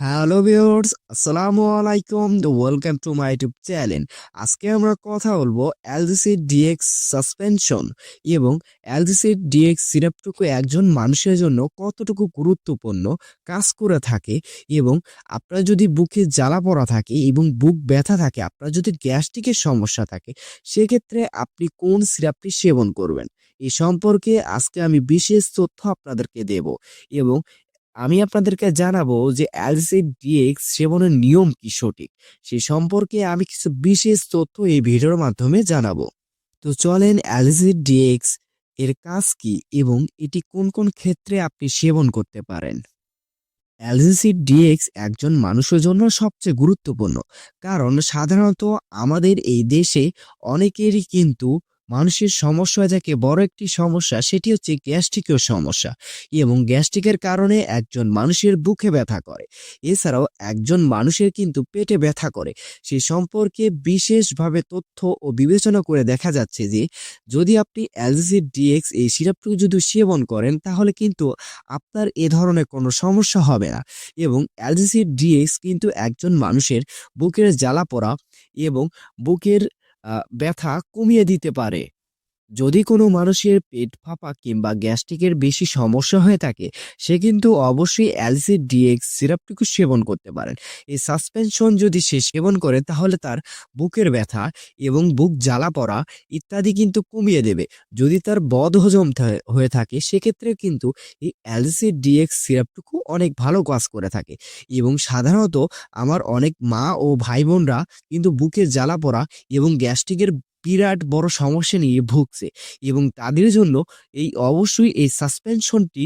Hello viewers, আসসালামু আলাইকুম the welcome to my YouTube channel. আজকে আমরা কথা বলব এলজিসি ডিএক্স সাসপেনশন এবং এলজিসি ডিএক্স সিরাপটুকু একজন মানুষের জন্য কতটুকু গুরুত্বপূর্ণ কাজ করে থাকে এবং আপনার যদি বুকে জ্বালা পড়া থাকে এবং বুক ব্যথা থাকে, আপনার যদি গ্যাস্ট্রিকের সমস্যা থাকে, সেক্ষেত্রে আপনি কোন সিরাপটি সেবন করবেন? এই সম্পর্কে আজকে আমি বিশেষ তথ্য আপনাদেরকে দেব এবং আমি আপনাদেরকে জানাব যে অ্যালসি ডিএক্স সেবনের নিয়ম কি সঠিক? সে সম্পর্কে আমি কিছু বিশেষ তথ্য এই ভিডিওর মাধ্যমে জানাব। তো চলেন অ্যালসি ডিএক্স এর কাজ কি এবং এটি কোন কোন ক্ষেত্রে আপনি সেবন করতে পারেন? অ্যালজিসি ডিএক্স একজন মানুষের জন্য সবচেয়ে গুরুত্বপূর্ণ। কারণ সাধারণত আমাদের এই দেশে অনেকেরই কিন্তু মানুষের সমস্যা যাকে বড় একটি সমস্যা, সেটি হচ্ছে গ্যাস্ট্রিকের সমস্যা এবং গ্যাস্ট্রিকের কারণে একজন মানুষের বুকে ব্যথা করে। এছাড়াও একজন মানুষের কিন্তু পেটে ব্যথা করে। সে সম্পর্কে বিশেষভাবে তথ্য ও বিবেচনা করে দেখা যাচ্ছে যে, যদি আপনি অ্যালজিসি ডিএক্স এই সিরাপটুকু যদি সেবন করেন, তাহলে কিন্তু আপনার এ ধরনের কোনো সমস্যা হবে না এবং অ্যালজিসি ডিএক্স কিন্তু একজন মানুষের বুকের জ্বালা পড়া এবং বুকের ব্যথা কমিয়ে দিতে পারে। যদি কোনো মানুষের পেট ফাঁপা কিংবা গ্যাস্ট্রিকের বেশি সমস্যা হয়ে থাকে, সে কিন্তু অবশ্যই অ্যালসি ডিএক্স সিরাপটুকু সেবন করতে পারেন। এই সাসপেনশন যদি সে সেবন করে, তাহলে তার বুকের ব্যথা এবং বুক জ্বালা পড়া ইত্যাদি কিন্তু কমিয়ে দেবে। যদি তার বদ হজম হয়ে থাকে, সেক্ষেত্রে কিন্তু এই অ্যালসি ডিএক্স সিরাপটুকু অনেক ভালো কাজ করে থাকে। এবং সাধারণত আমার অনেক মা ও ভাই বোনরা কিন্তু বুকের জ্বালা পড়া এবং গ্যাস্ট্রিকের বিরাট বড় সমস্যা নিয়ে ভুগছে এবং তাদের জন্য এই অবশ্যই এই সাসপেনশনটি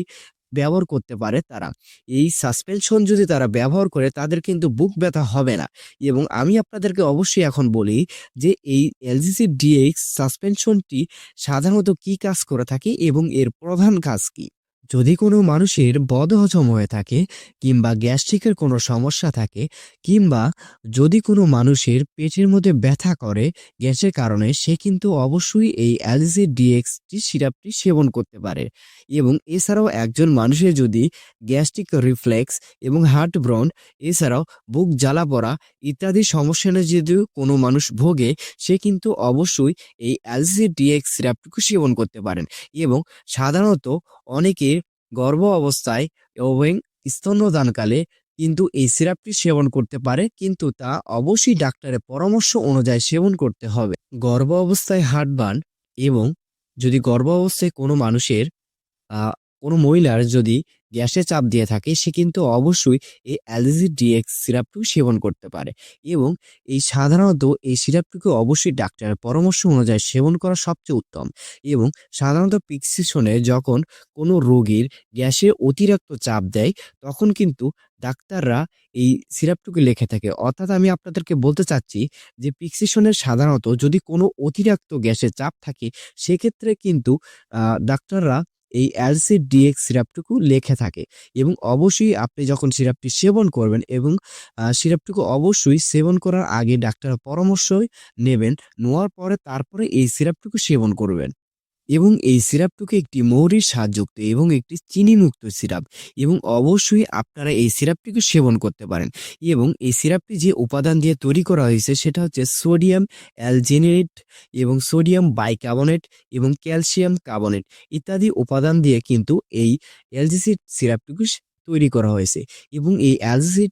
ব্যবহার করতে পারে তারা। এই সাসপেনশন যদি তারা ব্যবহার করে তাদের কিন্তু বুক ব্যথা হবে না এবং আমি আপনাদেরকে অবশ্যই এখন বলি যে এই এলজিসি ডিএক্স সাসপেনশনটি সাধারণত কি কাজ করে থাকে এবং এর প্রধান কাজ কি? যদি কোনো মানুষের বদহজম হয়ে থাকে কিংবা গ্যাস্ট্রিকের কোনো সমস্যা থাকে কিংবা যদি কোনো মানুষের পেটের মধ্যে ব্যথা করে, গ্যাসের কারণে সে কিন্তু অবশ্যই এই অ্যালিসি ডিএক্সটি সিরাপটি সেবন করতে পারে। এবং এছাড়াও একজন মানুষের যদি গ্যাস্ট্রিক রিফ্লেক্স এবং হার্ট ব্রন এছাড়াও বুক জ্বালা পড়া ইত্যাদি সমস্যা যদি কোনো মানুষ ভোগে, সে কিন্তু অবশ্যই এই অ্যালসি ডিএক্স সিরাপটিকে সেবন করতে পারেন। এবং সাধারণত অনেকের গর্ভ অবস্থায় এবং স্তন্যদানকালে কিন্তু এই সিরাপটি সেবন করতে পারে, কিন্তু তা অবশ্যই ডাক্তারের পরামর্শ অনুযায়ী সেবন করতে হবে। গর্ভ অবস্থায় হার্টবার্ন এবং যদি গর্ভ অবস্থায় কোনো মানুষের কোনো মহিলার যদি গ্যাসে চাপ দিয়ে থাকে, সে কিন্তু অবশ্যই এই অ্যালজি ডিএক্স সিরাপটুকু সেবন করতে পারে। এবং এই সাধারণত এই সিরাপটুকু অবশ্যই ডাক্তারের পরামর্শ অনুযায়ী সেবন করা সবচেয়ে উত্তম। এবং সাধারণত পিক্সিশনে যখন কোনো রোগীর গ্যাসে অতিরিক্ত চাপ দেয়, তখন কিন্তু ডাক্তাররা এই সিরাপটুকু লিখে থাকে। অর্থাৎ আমি আপনাদেরকে বলতে চাচ্ছি যে পিক্সিশনের সাধারণত যদি কোনো অতিরিক্ত গ্যাসে চাপ থাকে, সেক্ষেত্রে কিন্তু ডাক্তাররা এই অ্যালসি ডিএক্স সিরাপটুকু লেখে থাকে এবং অবশ্যই আপনি যখন সিরাপটি সেবন করবেন এবং সিরাপটুকু অবশ্যই সেবন করার আগে ডাক্তারের পরামর্শই নেবেন, নেওয়ার পরে তারপরে এই সিরাপটুকু সেবন করবেন। এবং এই সিরাপটুকু একটি মৌরির স্বাদযুক্ত এবং একটি চিনিমুক্ত সিরাপ এবং অবশ্যই আপনারা এই সিরাপটিকে সেবন করতে পারেন। এবং এই সিরাপটি যে উপাদান দিয়ে তৈরি করা হয়েছে সেটা হচ্ছে সোডিয়াম অ্যালজেনেট এবং সোডিয়াম বাইকার্বনেট এবং ক্যালসিয়াম কার্বনেট ইত্যাদি উপাদান দিয়ে কিন্তু এই এলজিসি সিরাপটুকু তৈরি করা হয়েছে এবং এই অ্যালজিসি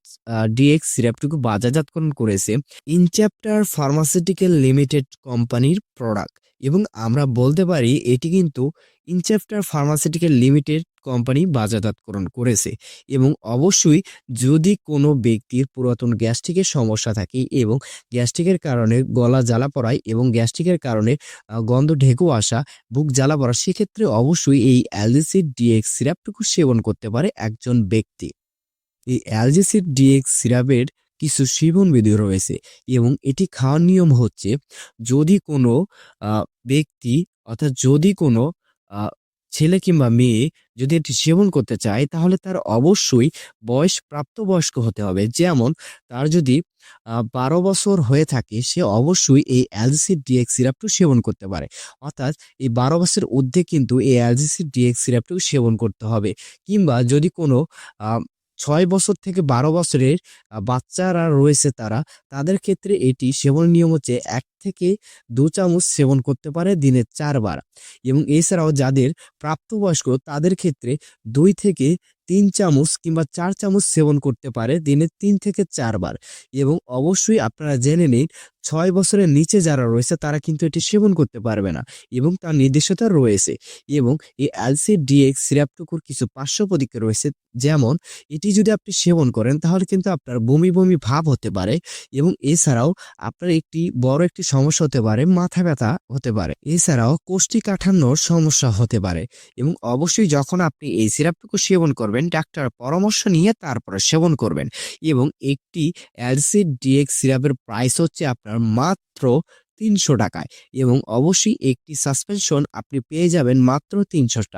ডিএক্স সিরাপটুকু বাজারজাতকরণ করেছে ইনচ্যাপ্টার ফার্মাসিউটিক্যাল লিমিটেড কোম্পানির প্রোডাক্ট এবং আমরা বলতে পারি এটি কিন্তু ইনচ্যাপ্টার ফার্মাসিউটিক্যাল লিমিটেড কোম্পানি বাজারজাতকরণ করেছে এবং অবশ্যই যদি কোনো ব্যক্তির পুরাতন গ্যাস্ট্রিকের সমস্যা থাকে এবং গ্যাস্ট্রিকের কারণে গলা জ্বালা পড়ায় এবং গ্যাস্ট্রিকের কারণে গন্ধ ঢেকু আসা, বুক জ্বালা পড়া, সেক্ষেত্রে অবশ্যই এই অ্যালজিসিড ডিএক্স সিরাপটুকু সেবন করতে পারে একজন ব্যক্তি। এই অ্যালজিসিড ডিএক্স সিরাপের কিছু সেবন বিধি রয়েছে এবং এটি খাওয়ার নিয়ম হচ্ছে, যদি কোনো ব্যক্তি অর্থাৎ যদি কোনো ছেলে কিংবা মেয়ে যদি এটি সেবন করতে চায়, তাহলে তার অবশ্যই বয়স প্রাপ্তবয়স্ক হতে হবে। যেমন তার যদি বারো বছর হয়ে থাকে, সে অবশ্যই এই অ্যালজিসি ডিএক্স সিরাপটু সেবন করতে পারে। অর্থাৎ এই বারো বছরের ঊর্ধ্বে কিন্তু এই অ্যালজিসি ডিএক্স সিরাপটু সেবন করতে হবে। কিংবা যদি কোনো ছয় বছর থেকে বারো বছরের বাচ্চারা রয়েছে তারা। তাদের ক্ষেত্রে এটি সেবন নিয়ম হচ্ছে এক থেকে দু চামচ সেবন করতে পারে দিনে চারবার। এবং এছাড়াও যাদের প্রাপ্তবয়স্ক তাদের ক্ষেত্রে দুই থেকে তিন চামচ কিংবা চার চামচ সেবন করতে পারে দিনে তিন থেকে চারবার। এবং অবশ্যই আপনারা জেনে নিন ছয় বছরের নিচে যারা রয়েছে, তারা কিন্তু এটি সেবন করতে পারবে না এবং তার নির্দেশতা রয়েছে এবং এই অ্যালসি ডিএক্স সিরাপটুকুর কিছু পার্শ্ব প্রতিক্রিয়া রয়েছে। যেমন, এটি যদি আপনি সেবন করেন, তাহলে কিন্তু আপনার বমি বমি ভাব হতে পারে এবং এছাড়াও আপনার একটি বড় একটি সমস্যা হতে পারে, মাথা ব্যথা হতে পারে। এছাড়াও কোষ্ঠীকাঠান্যর সমস্যা হতে পারে এবং অবশ্যই যখন আপনি এই সিরাপটুকু সেবন করবেন, ডাক্তার পরামর্শ নিয়ে তারপরে সেবন করবেন এবং একটি অ্যালসিড ডিএক্স সিরাপের প্রাইস হচ্ছে আপনার মাত্র তিনশো টাকায় এবং অবশ্যই একটি সাসপেনশন আপনি পেয়ে যাবেন মাত্র তিনশো টাকা।